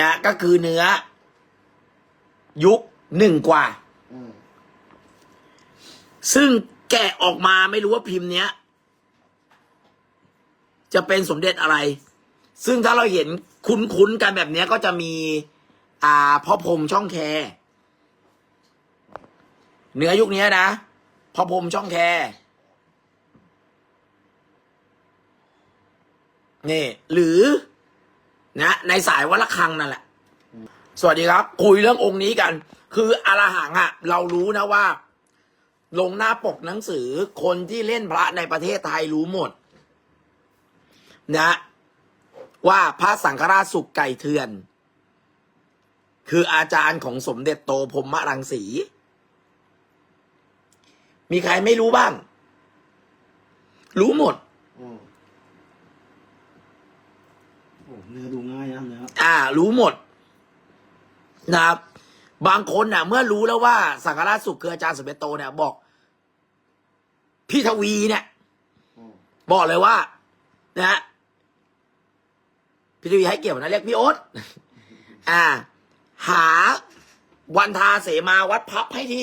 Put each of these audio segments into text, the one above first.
นะก็คือเนื้อ ยุคหนึ่งกว่าอืมซึ่งแกะออกมาไม่รู้ว่าพิมพ์เนี้ย จะเป็นสมเด็จอะไร ซึ่งถ้าเราเห็นคุ้นๆกันแบบเนี้ยก็จะมี อ่าพ่อพรหมช่องแคเนื้อยุคเนี้ยนะพ่อพรหมช่องแคนี่ หรือ นะในสายวัดระฆังนั่นแหละ สวัสดีครับ คุยเรื่ององค์นี้กัน คืออรหังอะเรารู้นะว่า ลงหน้าปกหนังสือคนที่เล่นพระในประเทศไทยรู้หมด นะ ว่าพระสังฆราชสุกไก่เถื่อน คืออาจารย์ของสมเด็จโตพรหมรังสี มีใครไม่รู้บ้าง รู้หมด อืมโอ้ เนื้อดูง่ายนะเนื้ออ่า รู้หมด นะครับ บางคนน่ะ เมื่อรู้แล้วว่า สังฆราชสุขคืออาจารย์สมเด็จโตเนี่ย บอก พี่ทวีเนี่ยอืมบอกเลยว่า นะฮะพี่ทวีให้เกียรติผมนะเรียกพี่โอ๊ตอ่า หาวันทาเสมาวัดพับให้ที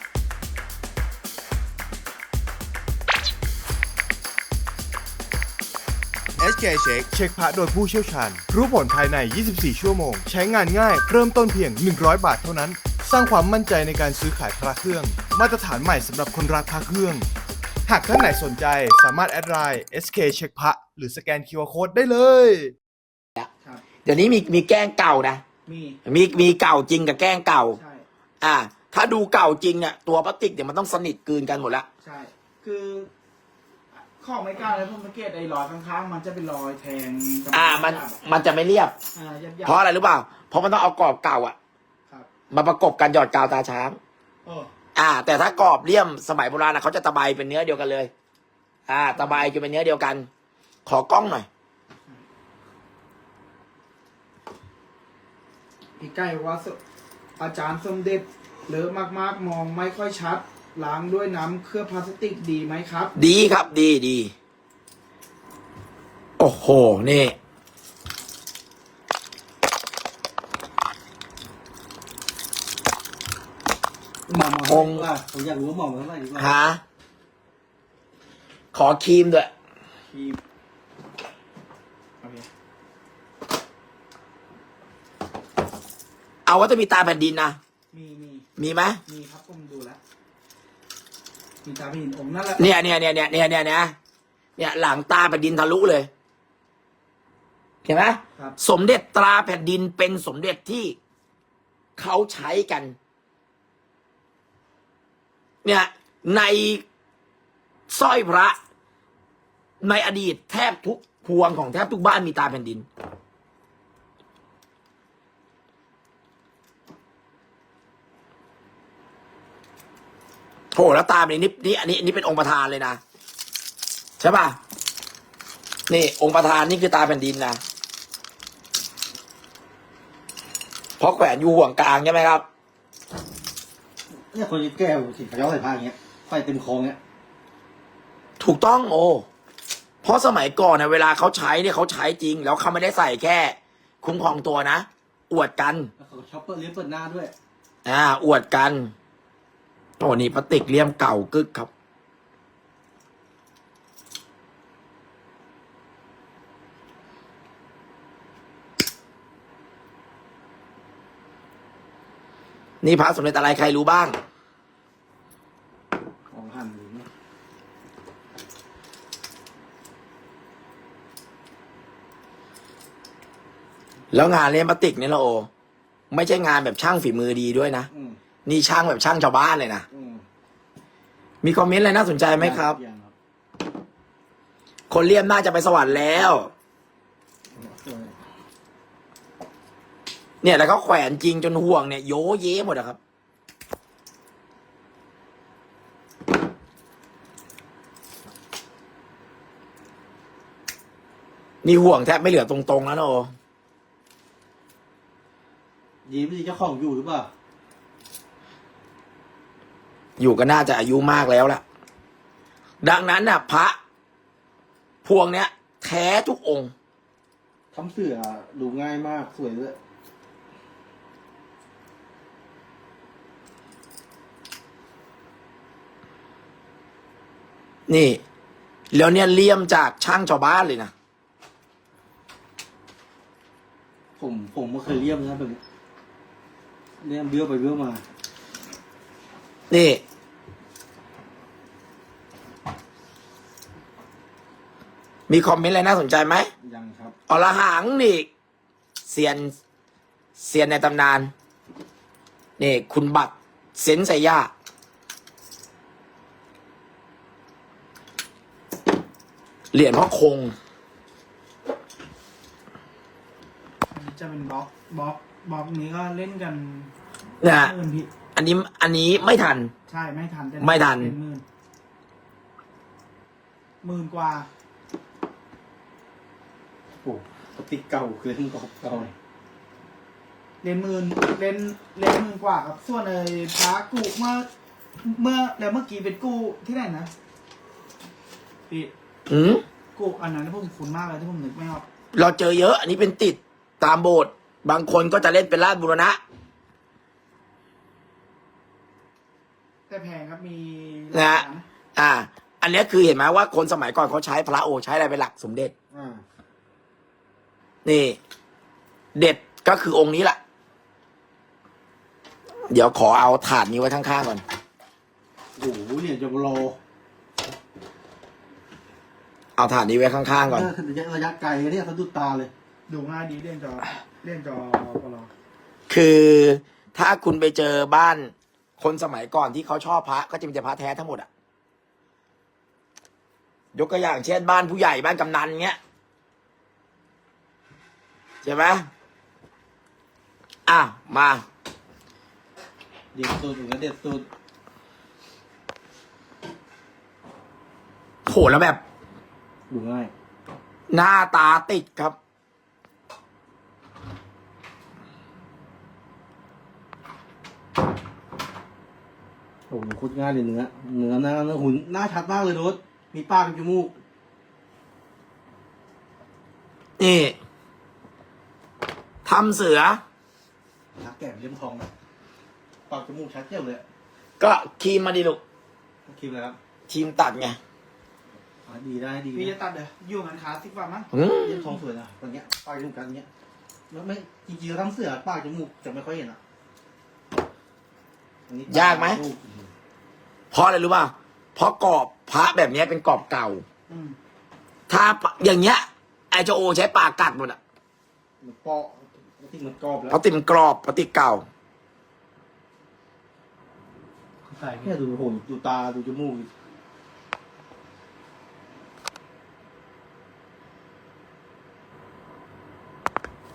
SK Check เช็คพระโดยผู้เชี่ยวชาญ รู้ผลภายใน 24 ชั่วโมง ใช้งานง่าย เริ่มต้นเพียง 100 บาทเท่านั้น สร้างความมั่นใจในการซื้อขายพระเครื่อง มาตรฐานใหม่สำหรับคนรักพระเครื่อง หากท่านไหนสนใจสามารถแอดไลน์ SK เช็คพระหรือสแกน QR Code ได้เลย เดี๋ยวนี้มีมีแกล้งเก่านะ มีมีมีเก่าจริงกับแกล้งเก่า ใช่อ่า ถ้าดูเก่าจริงเนี่ยตัวพลาสติกเนี่ยมันต้องสนิทกลืนกันหมดละ ใช่ คือ ข้อไม่กล้าเลยเพราะสังเกตไอ้รอยข้างๆมันจะเป็นรอยแทงกับอ่ามันมันจะไม่เรียบ อ่ายับยับเพราะอะไรรู้เปล่า เพราะมันต้องเอากรอบเก่าอะครับมาประกบกันหยอดกาวตาช้างเอออ่า แต่ถ้ากรอบเลี่ยมสมัยโบราณนะเขาจะตะไบเป็นเนื้อเดียวกันเลย อ่า ตะไบจะเป็นเนื้อเดียวกัน ขอกล้องหน่อยพี่ใกล้บอกว่าสอาจารย์สมเด็จเลอะมากๆมองไม่ค่อยชัด ล้างด้วยน้ำเคลือบพลาสติกดีไหมครับ ดีครับดีดีโอ้โห นี่ หมอหมอองค์ว่าผมอยากรู้ว่าหมอเท่าไหร่ดีกว่า หา ขอครีมด้วยทีมโอเคเอาว่าจะมีตาแผ่นดินนะ มีมีมีไหมมีครับผมดูแล้ว มีตาพี่หินองค์นั่นแหละเนี่ยเนี่ยเนี่ยเนี่ยเนี่ยเนี่ยเนี่ยเนี่ยหลังตาแผ่นดินทะลุเลย เห็นไหมครับสมเด็จตราแผ่นดินเป็นสมเด็จที่เขาใช้กัน เนี่ยในสร้อยพระ ในอดีตแทบทุกพวงของแทบทุกบ้านมีตาแผ่นดิน หแล้วตามนี่นี่นี่อันนี้อันนี้เป็นองค์ประธานเลยนะใช่ป่ะนี่องค์ประธานนี่คือตาแผ่นดินนะเพราะแขวนอยู่ห่วงกลางใช่ไหมครับ เนี่ยคนที่แก้วสิเขาย้อมใส่ผ้าอย่างเงี้ยไฟเต็มโค้งเงี้ยถูกต้องโอ้เพราะสมัยก่อนนะเวลาเขาใช้เนี่ยเขาใช้จริง แล้วเขาไม่ได้ใส่แค่ คุ้มครองตัวนะ อวดกันแล้วเขาช็อปเปอร์เลี้ยงเปิดหน้าด้วย อ่า อวดกัน โอ้นี่พลาสติกเลี่ยมเก่ากึกครับ นี่พระสมเด็จอะไรใครรู้บ้างของหั่นหรือเนี่ยแล้วงานเลี่ยมพลาสติกเนี่ยละโอ ไม่ใช่งานแบบช่างฝีมือดีด้วยนะอืมนี่ช่างแบบช่างชาวบ้านเลยนะอื มีคอมเมนต์อะไรน่าสนใจไหมครับ ยังครับคนเลี่ยมน่าจะไปสวรรค์แล้ว เนี่ยแล้วก็แขวนจริงจนห่วงเนี่ยโยเย้หมดอะครับ นี่ห่วงแทบไม่เหลือตรงๆแล้วเนอะยิ้มที่เจ้าของอยู่หรือเปล่า อยู่ก็น่าจะอายุมากแล้วล่ะ ดังนั้นน่ะ พระ พวงเนี้ยแท้ทุกองค์ทำเสือดูง่ายมากสวยด้วยนี่ แล้วเนี่ยเลี่ยมจากช่างชาวบ้านเลยนะ ผมผมไม่เคยเลี่ยมนะแบบนี้เลี่ยมเบี้ยวไปเบี้ยวมา นี่ มีคอมเมนต์อะไรน่าสนใจไหมยังครับอรหังนี่เซียนเซียนในตำนาน นี่ คุณบัตรเซนไซย่าเหรียญพ่อคงอันนี้จะเป็นบล็อกบล็อกบล็อกนี้ก็เล่นกันนะฮะหมื่นพี่อันนี้อันนี้ไม่ทัน ใช่ไม่ทันแต่ไม่ทัน เป็นหมื่นหมื่นกว่า โอ้สติ๊กเก่าคือทิ้งกรอบเก่าเลยเล่นหมื่นเล่นเล่นหมื่นกว่าครับ ส่วนไอ้พระกูเมื่อ เมื่อแล้วเมื่อกี้เป็นกูที่ไหนนะพี่อืมกูอันนั้นผมคุ้นมากเลยที่ผมนึกไม่ออกเราเจอเยอะ อันนี้เป็นติดตามโบสถ์บางคนก็จะเล่นเป็นราชบุรณะ แต่แพงครับมีนะฮะหลักฐาอ่า อันเนี้ยคือเห็นไหมว่าคนสมัยก่อนเขาใช้พระโอ ใช้อะไรเป็นหลักสมเด็จ อ่า นี่ เด็ดก็คือองค์นี้แหละ เดี๋ยวขอเอาถาดนี้ไว้ข้างๆก่อน โอ้โหเหรียญจำโลเอาถาดนี้ไว้ข้างๆก่อน ระยะระยะไกลเนี่ยสะดุดตาเลย ดูง่ายดีเล่นจอเล่นจอปลอคือถ้าคุณไปเจอบ้านคนสมัยก่อนที่เขาชอบพระก็จะมีแต่พระแท้ทั้งหมดอะยกตัวอย่างเช่นบ้านผู้ใหญ่บ้านกำนันเงี้ย ใช่ไหมอะมาเด็ดสุดถึงจะเด็ดสุดโหแล้วแบบ ดูง่ายหน้าตาติดครับ โอ้โหโคุดง่ายเลยเนื้อเนื้อหน้าเนื้อหุ่นหน้าชัดมากเลยรถมีปากกับจมูกนี่ ทำเสือนักแก่เลี่ยมทองนะปากจมูกชัดเจียวเลยอะก็ครีมมาดิลูกคิดเลยครับครีมตัดไงอ่าดีได้ดีพี่จะตัดเดี๋ยวอยู่งานคลาสสิกว่ามั้งอืมเลี่ยมทองสวยนะตรงเนี้ยปากจมูกกันเนี้ยแล้วไม่จริงๆแล้วทั้งเสือปากจมูกจะไม่ค่อยเห็นอะอันนี้ยากไหมลูเพราะอะไรรู้ป่ะเพราะกรอบพระแบบเนี้ยเป็นกรอบเก่า อืมถ้าอย่างเงี้ยไอเจาโอใช้ปากกัดหมดอะมันเปาะ ที่มันกรอบแล้วเพราะติดมันกรอบเพราะติดเก่าแค่ดูโหนดูตาดูจมูก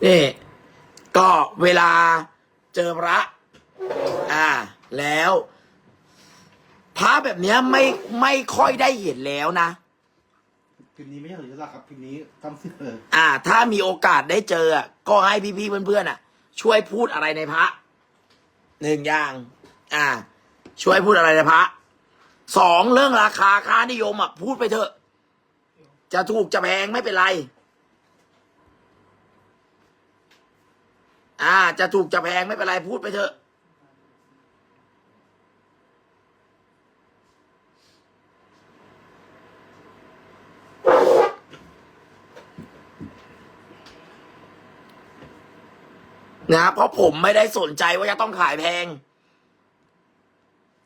นี่ ก็เวลาเจอพระ อ่า แล้ว พระแบบเนี้ยไม่ไม่ค่อยได้เห็นแล้วนะ พิมพ์นี้ไม่ใช่หรือลักษณ์ครับพิมพ์นี้ทำเสืออ่า ถ้ามีโอกาสได้เจออะก็ให้พี่ๆเพื่อนๆอะ ช่วยพูดอะไรในพระหนึ่งอย่าง อ่า ช่วยพูดอะไรในพระสองเรื่องราคาค่านิยมอะพูดไปเถอะ จะถูกจะแพงไม่เป็นไร อ่า จะถูกจะแพงไม่เป็นไรพูดไปเถอะ นะเพราะผมไม่ได้สนใจว่าจะต้องขายแพง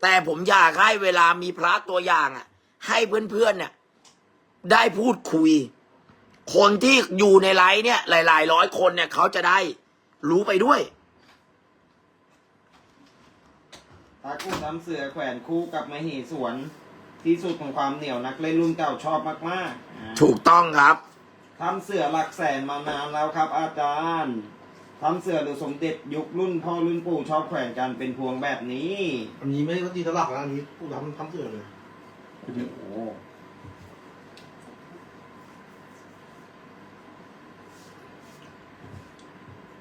แต่ผมอยากให้เวลามีพระตัวอย่างอะ ให้เพื่อนๆเนี่ย ได้พูดคุย คนที่อยู่ในไลฟ์เนี่ย หลายๆร้อยคนเนี่ยเขาจะได้รู้ไปด้วยพระกุ้งน้ำเสือแขวนคู่กับมเหสวน ที่สุดของความเหนียวนักเล่นรุ่นเก่าชอบมากๆอ่าถูกต้องครับ ทำเสือหลักแสนมานานแล้วครับอาจารย์ ทำเสือหรือสมเด็จยุครุ่นพ่อรุ่นปู่ชอบแขวนกันเป็นพวงแบบนี้อันนี้ไม่ได้ตีตลับนะอันนี้ผู้ทำทำเสือเลยโอ้โห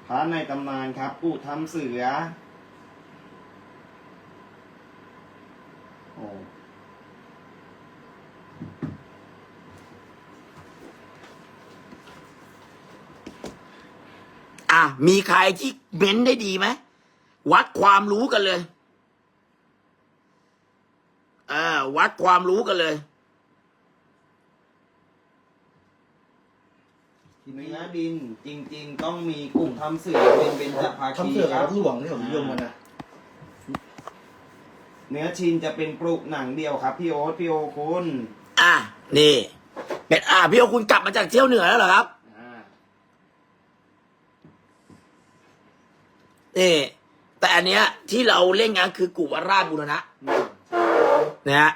พระในตำนานครับปู่ทำเสือโอ้ อะ มีใครที่เม้นได้ดีไหมวัดความรู้กันเลยเออวัดความรู้กันเลยเนื้อดินจริง ๆ ต้องมีกลุ่มทำเสือเป็นเบญจภาทำคีเสือคกัรับบหลวงนี่ผมนิยมกันนะเนื้อชินจะเป็นปลุกหนังเดียวครับพี่โอ๊ตพี่โอคุณ อะนี่ เป็นอะพี่โอคุณกลับมาจากเที่ยวเหนือแล้วเหรอครับ อ่า นี่แต่อันเนี้ยที่เราเล่นงานคือกุวราชบุรณะนะฮะ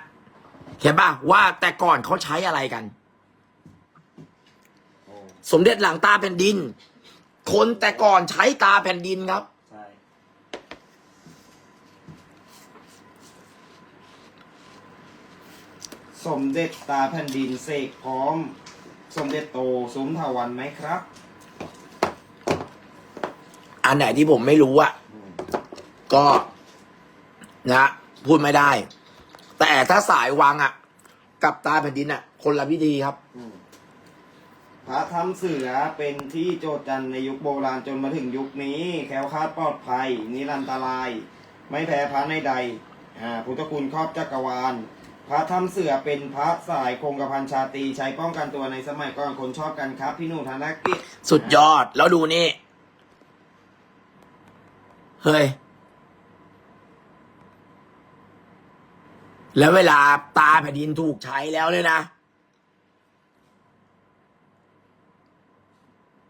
เห็นป่ะว่าแต่ก่อนเขาใช้อะไรกันโอ้สมเด็จหลังตาแผ่นดิน คนแต่ก่อนใช้ตาแผ่นดินครับใช่สมเด็จตาแผ่นดินเสกพร้อม สมเด็จโตซุ้มถาวันไหมครับ อันไหนที่ผมไม่รู้อะก็นะพูดไม่ได้ แต่ถ้าสายวังอะกับตาแผ่นดินอะคนละพิธีครับพระทำเสือเป็นที่โจทย์จันในยุคโบราณจนมาถึงยุคนี้ แคล้วคลาดปลอดภัย นิรันตราย ไม่แพ้พระในใดอ่าพุทธคุณครอบจักรวาล พระทำเสือเป็นพระสายคงกระพันชาตรีใช้ป้องกันตัวในสมัยก่อนคนชอบกันครับ พี่หนูธนกิจสุดยอดแล้วดูนี่ เฮ้ย แล้วเวลาตาแผ่นดินถูกใช้แล้วเนี่ยนะ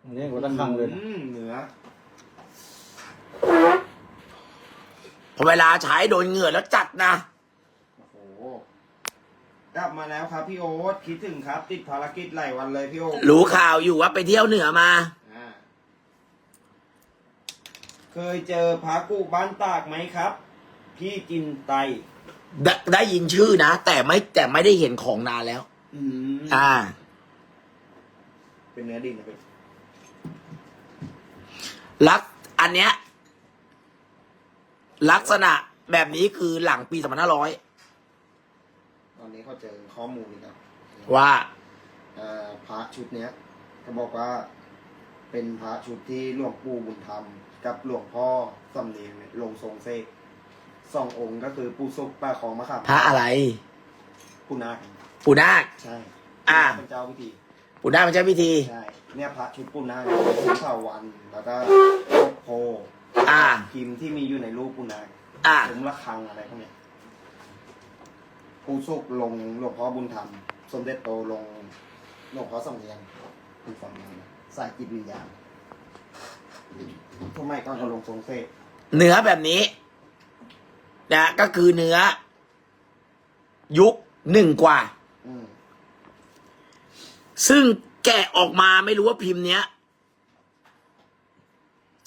อันนี้วัดระฆังเลยนะอืมเหนือพอเวลาใช้โดนเหงื่อแล้วจัดนะ โอ้โหกลับมาแล้วครับพี่โอ๊ตคิดถึงครับ ติดภารกิจหลายวันเลยพี่โอ๊ตรู้ข่าวอยู่ว่าไปเที่ยวเหนือมาอ่า เคยเจอพระกูบ้านตากไหมครับ พี่จินไตไดได้ยินชื่อนะ แต่ไม่แต่ไม่ได้เห็นของนานแล้ว อืมอ่า เป็นเนื้อดินนะเป็นลักอันเนี้ย ลักษณะแบบนี้คือหลังปีสองพันห้าร้อยตอนนี้เขาเจอข้อมูลอีกแล้วว่า เอ่อพระชุดเนี้ยเขาบอกว่า เป็นพระชุดที่หลวงปู่บุญธรรม กับหลวงพ่อสำเนียงเนี่ยลงทรงเสกสององค์ก็คือปู่สุกป้าของมะขามพระอะไร ปู่นาคปู่นาค ใช่อ่า เป็นเจ้าพิธีปู่นาคเป็นเจ้าพิธี ใช่เนี่ยพระชุดปู่นาคชุดเถาวันแล้วก็โพอ่า พิมพ์ที่มีอยู่ในรูปปู่นาคอ่าสมระฆังอะไรพวกเนี้ยปู่สุกลงหลวงพ่อบุญธรรม สมเด็จโตลงหลวงพ่อสำเนียงคือฝั่งนั้นนะ สายจิตวิญญาณทำไมก่อนเขาลงทรงเสกเนื้อแบบนี้นะก็คือเนื้อ ยุคหนึ่งกว่าอืมซึ่งแกะออกมาไม่รู้ว่าพิมพ์เนี้ย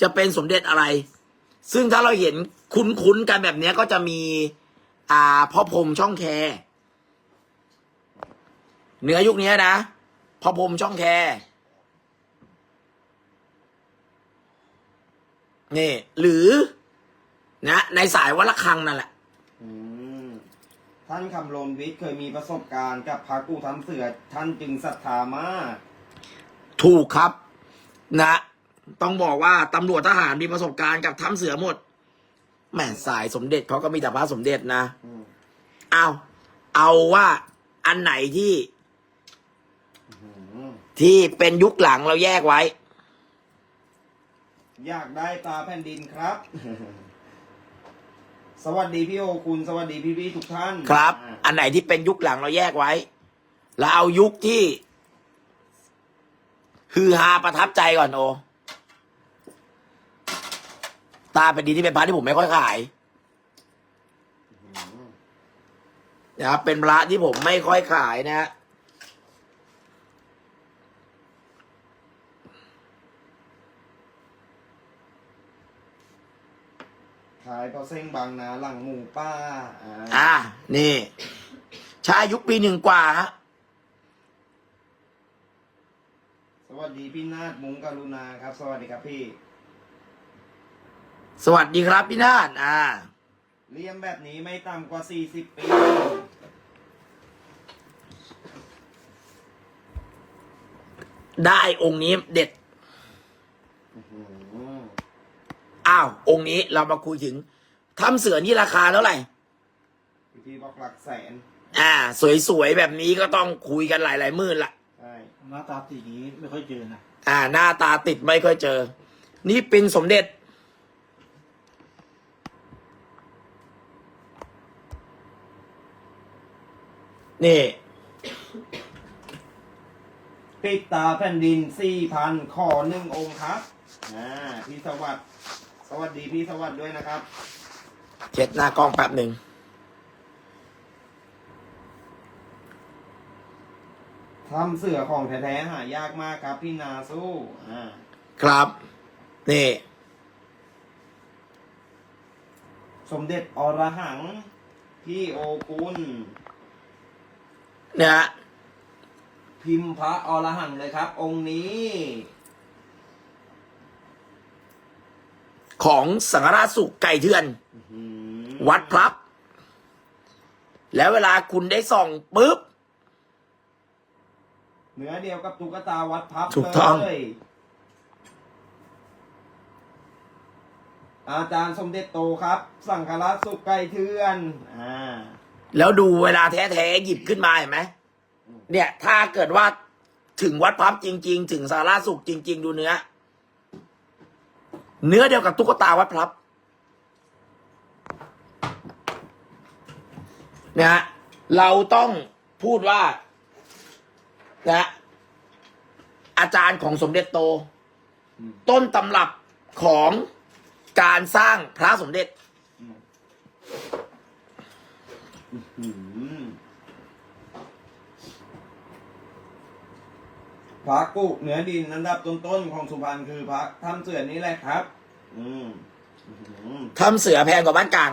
จะเป็นสมเด็จอะไร ซึ่งถ้าเราเห็นคุ้นๆกันแบบเนี้ยก็จะมี อ่าพ่อพรหมช่องแคเนื้อยุคเนี้ยนะพ่อพรหมช่องแค นี่ หรือ นะ ในสายวัดระฆังนั่นแหละ อืมท่านคำลนวิทย์เคยมีประสบการณ์กับพระกูทำเสือ ท่านจึงศรัทธามาก ถูกครับ นะ ต้องบอกว่าตำรวจทหารมีประสบการณ์กับถ้ำเสือหมดแหม่สายสมเด็จเขาก็มีแต่พระสมเด็จนะอืมเอาเอาว่าอันไหนที่ อืมที่เป็นยุคหลังเราแยกไว้ อยากได้ตาแผ่นดินครับ สวัสดีพี่โอคุณสวัสดีพี่พี่ๆทุกท่านครับอ่าอันไหนที่เป็นยุคหลังเราแยกไว้แล้วเอายุคที่ ฮือฮาประทับใจก่อนโอ ตาเป็นดีที่เป็นพระที่ผมไม่ค่อยขายนะครับเป็นพระที่ผมไม่ค่อยขายนะฮะ ขายปลาเส้งบางนาหลังหมูป้าอ่าอ่านี่ ชายอายุปีหนึ่งกว่าฮะสวัสดีพี่นาฏมุงกรุณาครับ สวัสดีครับพี่ สวัสดีครับพี่นาฏอ่า เลี้ยงแบบนี้ไม่ต่ำกว่า 40 ปี ได้องค์นี้เด็ด อ้าว องค์นี้เรามาคุยถึงทำเสือนี่ราคาเท่าไหร่พี่พี่บอกหลักแสนอ่า สวยๆแบบนี้ก็ต้องคุยกันหลายๆหมื่นละใช่หน้าตาสีนี้ไม่ค่อยเจอนะอ่า หน้าตาติดไม่ค่อยเจอ นี่เป็นสมเด็จ นี่ ปิดตาแผ่นดิน4,000ขอหนึ่งองค์ครับอ่าพี่สวัสดิ์ สวัสดีพี่สวัสดิ์ด้วยนะครับ เช็ดหน้ากล้องแป๊บหนึ่งทำเสือของแท้ๆหายากมากครับพี่นาสู้อ่าครับ นี่ สมเด็จอรหัง พี่โอกุลนะฮะพิมพ์พระอรหังเลยครับ องค์นี้ ของสังฆราชสุขไก่เทือนอืมวัดพลับ แล้วเวลาคุณได้ส่องปุ๊บ เนื้อเดียวกับตุ๊กตาวัดพับถูกต้อง เลยอาจารย์สมเด็จโตครับ สังฆราชสุขไก่เทือนอ่าแล้วดูเวลาแท้ๆหยิบขึ้นมาเห็นไหมเนี่ย ถ้าเกิดว่าถึงวัดพับจริง ๆ ถึงสาราสุขจริง ๆ ดูเนื้อ เนื้อเดียวกับตุ๊กตาวัดพลับนะฮะเราต้องพูดว่านะอาจารย์ของสมเด็จโต ต้นตำรับของการสร้างพระสมเด็จ อืม พระกุเหนือดินอันดับต้นๆของสุพรรณคือพระถ้ำเสือนี้แหละครับ อืมอืมทำเสือแพงกว่าบ้านกลาง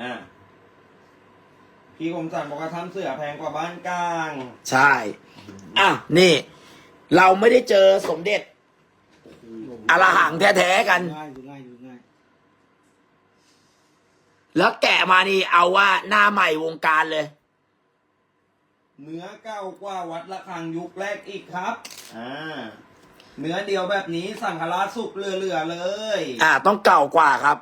อ่าพี่คมสันบอกว่าถ้ำเสือแพงกว่าบ้านกลาง ใช่ อะ นี่ เราไม่ได้เจอสมเด็จอรหังแท้ๆกัน ง่ายดูง่ายดูง่ายแล้วแกะมานี่เอาว่าหน้าใหม่วงการเลย เนื้อเก้ากว่าวัดละคังยุคแรกอีกครับอ่าเนื้อเดียวแบบนี้สังฆราชสุกเรือๆเลย อ่า ต้องเก่ากว่าครับ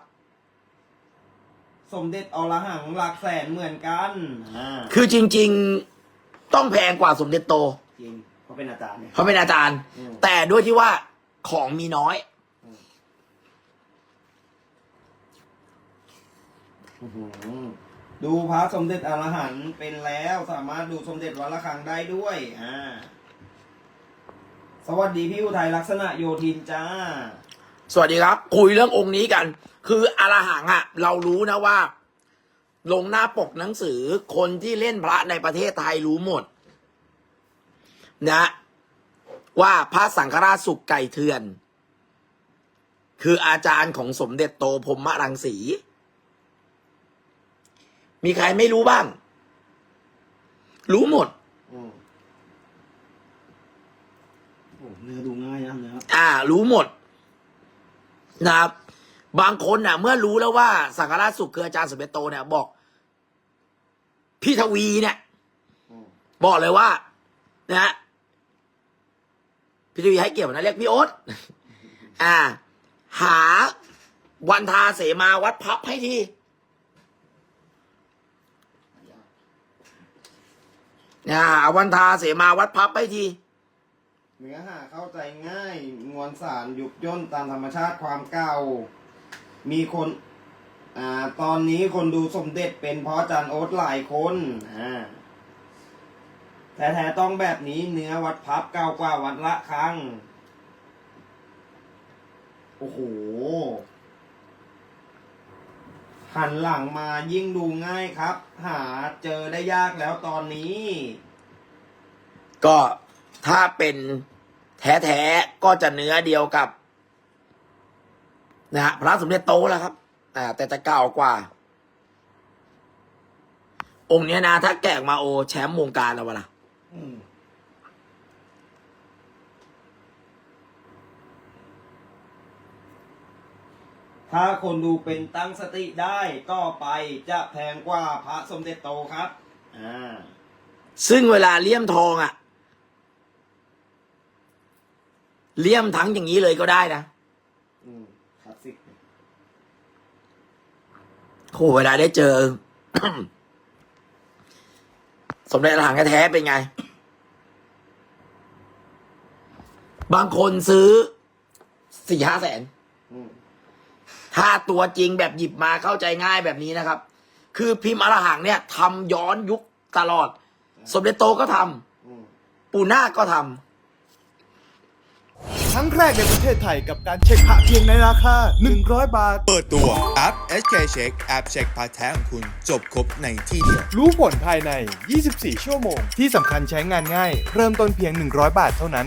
สมเด็จอรหังหลักแสนเหมือนกันอ่าคือจริง ๆ ต้องแพงกว่าสมเด็จโต จริงเขาเป็นอาจารย์เนี่ยเพราะเป็นอาจารย์ อืม แต่ด้วยที่ว่าของมีน้อย อื้อหือ ดูพระสมเด็จอรหันต์เป็นแล้วสามารถดูสมเด็จวัดละคังได้ด้วยอ่าสวัสดีพี่อุทัยลักษณะโยธินจ้า สวัสดีครับ คุยเรื่ององค์นี้กัน คืออรหังอะเรารู้นะว่า ลงหน้าปกหนังสือคนที่เล่นพระในประเทศไทยรู้หมด นะ ว่าพระสังฆราชสุขไก่เทือน คืออาจารย์ของสมเด็จโตพรหมรังสี มีใครไม่รู้บ้าง รู้หมดอืมโอ้เนื้อดูง่ายนะเนื้ออ่า รู้หมด นะครับ บางคนน่ะ เมื่อรู้แล้วว่า สังฆราชสุขคืออาจารย์สมเด็จโตเนี่ย บอก พี่ทวีเนี่ยอืมบอกเลยว่า นะฮะพี่ทวีให้เกียรติผมนะเรียกพี่โอ๊ตอ่า หาวันทาเสมาวัดพับให้ที อ่าวันทาเสมาวัดพับให้ที เนื้อหาเข้าใจง่าย มวลสารหยุบย่นตามธรรมชาติความเก่า มีคนอ่าตอนนี้คนดูสมเด็จเป็นเพราะอาจารย์โอ๊ตหลายคนอ่าแท้ๆต้องแบบนี้เนื้อวัดพับเก่ากว่าวัดละครั้ง โอ้โห หันหลังมายิ่งดูง่ายครับ หาเจอได้ยากแล้วตอนนี้ ก็ถ้าเป็นแท้ๆก็จะเนื้อเดียวกับนะฮะพระสมเด็จโตแล้วครับอ่าแต่จะเก่ากว่า องค์เนี้ยนะ ถ้าแกะออกมาโอ แชมป์วงการเอาวะล่ะอืม ถ้าคนดูเป็นตั้งสติได้ต่อไปจะแพงกว่าพระสมเด็จโตครับ อ่า ซึ่งเวลาเลี่ยมทองอะ่ะเลี่ยมทั้งอย่างนี้เลยก็ได้นะอืมคลาสสิกโหเวลาได้เจอ สมเด็จอรหังแท้ๆเป็นไง บางคนซื้อสี่ห้าแสนอืม ถ้าตัวจริงแบบหยิบมาเข้าใจง่ายแบบนี้นะครับ คือพิมพ์อรหังเนี่ยทำย้อนยุคตลอด สมเด็จโตก็ทำอืมปู่นาคก็ทำครั้งแรกในประเทศไทยกับการเช็คพระเพียงในราคา 100 บาท เปิดตัวแอป SK Check แอปเช็คพาร์ทแท้ของคุณจบครบในที่เดียว รู้ผลภายใน 24 ชั่วโมง ที่สำคัญใช้งานง่าย เริ่มต้นเพียง 100 บาทเท่านั้น